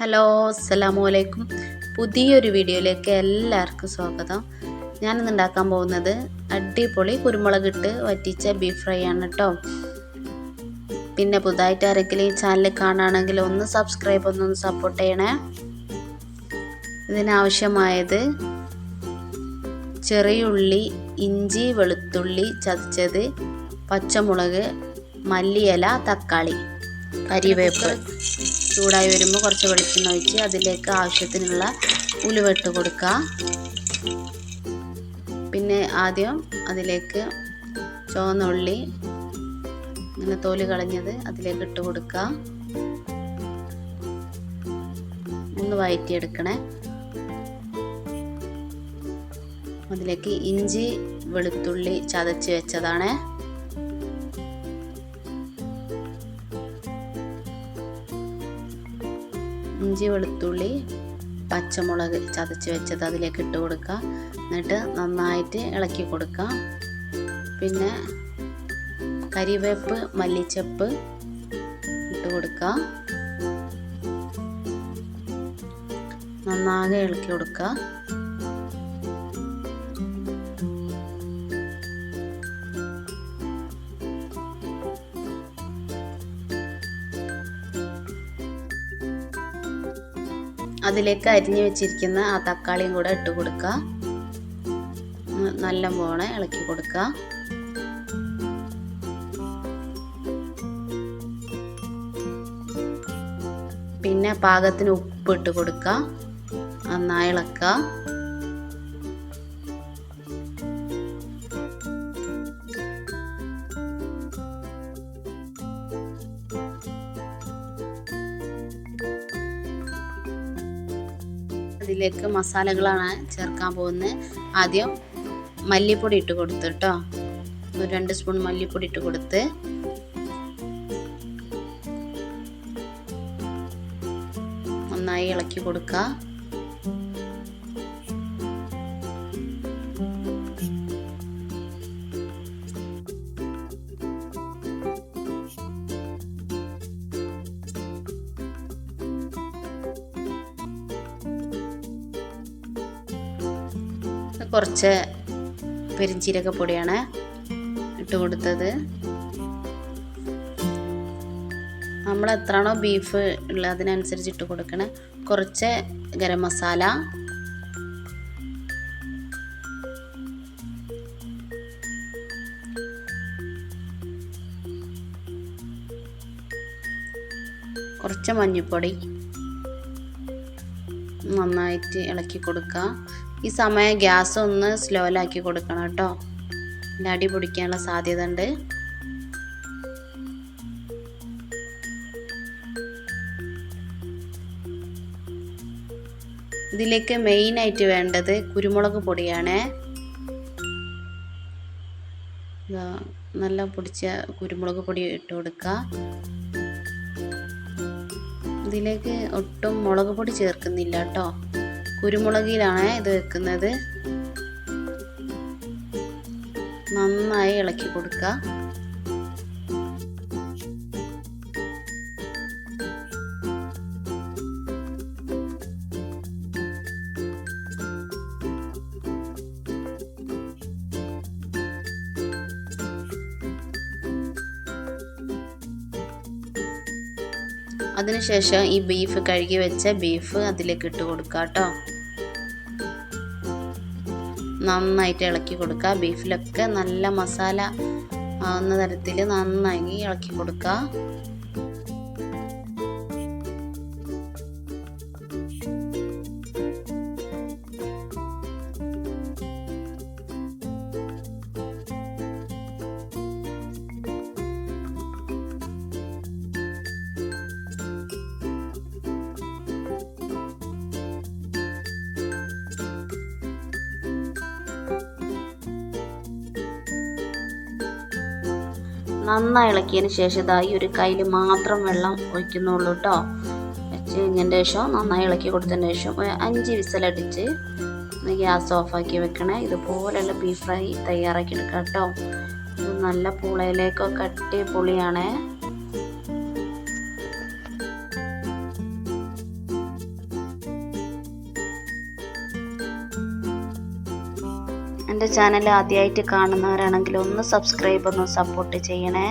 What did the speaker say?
Hello അസ്സലാമു അലൈക്കും. പുതിയൊരു വീഡിയോയിലേക്ക് എല്ലാവർക്കും സ്വാഗതം. ഞാനിന്ന് ഉണ്ടാക്കാൻ പോകുന്നത് അടിപൊളി കുരുമുളക് ഇട്ട് വറ്റിച്ച ബീഫ് ഫ്രൈ ആണ് കേട്ടോ പിന്നെ പുതുതായിട്ട് ആരെങ്കിലും ഈ ചാനൽ കാണുകയാണെങ്കിൽ ഒന്ന് സബ്സ്ക്രൈബ് ഒന്നൊന്ന് സപ്പോർട്ട് ചെയ്യണേ. ഇതിനാവശ്യമായത് ചെറിയുള്ളി ഇഞ്ചി വെളുത്തുള്ളി ചതച്ചത് പച്ചമുളക് മല്ലിയില തക്കാളി കരിവേപ്പ്. ചൂടായി വരുമ്പോൾ കുറച്ച് വെളിച്ചെണ്ണ ഒഴിച്ച് അതിലേക്ക് ആവശ്യത്തിനുള്ള ഉലുവട്ട് കൊടുക്കുക. പിന്നെ ആദ്യം അതിലേക്ക് ചുവന്ന ഉള്ളി ഇങ്ങനെ തോൽ കളഞ്ഞത് അതിലേക്ക് ഇട്ട് കൊടുക്കുക. ഒന്ന് വഴറ്റിയെടുക്കണേ അതിലേക്ക് ഇഞ്ചി വെളുത്തുള്ളി ചതച്ച് വെച്ചതാണ്. ഇഞ്ചി വെളുത്തുള്ളി പച്ചമുളക് ചതച്ച് വെച്ചത് അതിലേക്ക് ഇട്ട് കൊടുക്കുക. എന്നിട്ട് നന്നായിട്ട് ഇളക്കി കൊടുക്കുക. പിന്നെ കരിവേപ്പ് മല്ലിച്ചപ്പ് ഇട്ട് കൊടുക്കുക. നന്നാകെ ഇളക്കി കൊടുക്കുക. അതിലേക്ക് അരിഞ്ഞു വെച്ചിരിക്കുന്ന ആ തക്കാളിയും കൂടെ ഇട്ട് കൊടുക്കുക. നല്ല പോണെ ഇളക്കി കൊടുക്കുക. പിന്നെ പാകത്തിന് ഉപ്പ് ഇട്ട് കൊടുക്കുക. നന്നായി ഇളക്കുക. അതിലേക്ക് മസാലകളാണ് ചേർക്കാൻ പോകുന്നത്. ആദ്യം മല്ലിപ്പൊടി ഇട്ട് കൊടുത്ത് കേട്ടോ. ഒരു രണ്ട് സ്പൂൺ മല്ലിപ്പൊടി ഇട്ട് കൊടുത്ത്. നന്നായി ഇളക്കി കൊടുക്കുക. കുറച്ച് പെരിഞ്ചീരക പൊടിയാണ് ഇട്ട് കൊടുത്തത്. നമ്മൾ എത്രയാണോ ബീഫ് ഉള്ളത് അതിനനുസരിച്ച് ഇട്ട് കൊടുക്കണം. കുറച്ച് ഗരം മസാല. കുറച്ച് മഞ്ഞൾപ്പൊടി. നന്നായിട്ട് ഇളക്കി കൊടുക്കുക. ഈ സമയം ഗ്യാസ് ഒന്ന് സ്ലോലാക്കി കൊടുക്കണം കേട്ടോ. പിന്നെ അടി പിടിക്കാനുള്ള സാധ്യത ഉണ്ട് ഇതിലേക്ക് മെയിനായിട്ട് വേണ്ടത് കുരുമുളക് പൊടിയാണ്. നല്ല പൊടിച്ച കുരുമുളക് പൊടി ഇട്ട് കൊടുക്കുക. ഇതിലേക്ക് ഒട്ടും മുളക് പൊടി ചേർക്കുന്നില്ല കേട്ടോ. കുരുമുളകിലാണ് ഇത് വെക്കുന്നത്. നന്നായി ഇളക്കി കൊടുക്കുക. അതിനുശേഷം ഈ ബീഫ് കഴുകി വെച്ച ബീഫ് അതിലേക്ക് ഇട്ട് കൊടുക്കുക കേട്ടോ നന്നായിട്ട് ഇളക്കി കൊടുക്കുക ബീഫിലൊക്കെ നല്ല മസാല ആവുന്ന തരത്തിൽ നന്നായി ഇളക്കി കൊടുക്കുക നന്നായി ഇളക്കിയതിന് ശേഷം ഇതാ ഈ ഒരു കയ്യിൽ മാത്രം വെള്ളം ഒഴിക്കുന്നുള്ളൂ കേട്ടോ വെച്ച് കഴിഞ്ഞതിന്റെ ശേഷം നന്നായി ഇളക്കി കൊടുത്തതിന് ശേഷം അഞ്ച് വിസലടിച്ച് ഗ്യാസ് ഓഫാക്കി വെക്കണേ. ഇതുപോലെയുള്ള ബീഫ് ഫ്രൈ തയ്യാറാക്കി എടുക്കാം കേട്ടോ ഇത് നല്ല പുളയിലേക്കൊക്കെ അടിപൊളിയാണേ. എന്റെ ചാനൽ ആദ്യമായിട്ട് കാണുന്നവരാണെങ്കിൽ ഒന്ന് സബ്സ്ക്രൈബ് ഒന്ന് സപ്പോർട്ട് ചെയ്യണേ.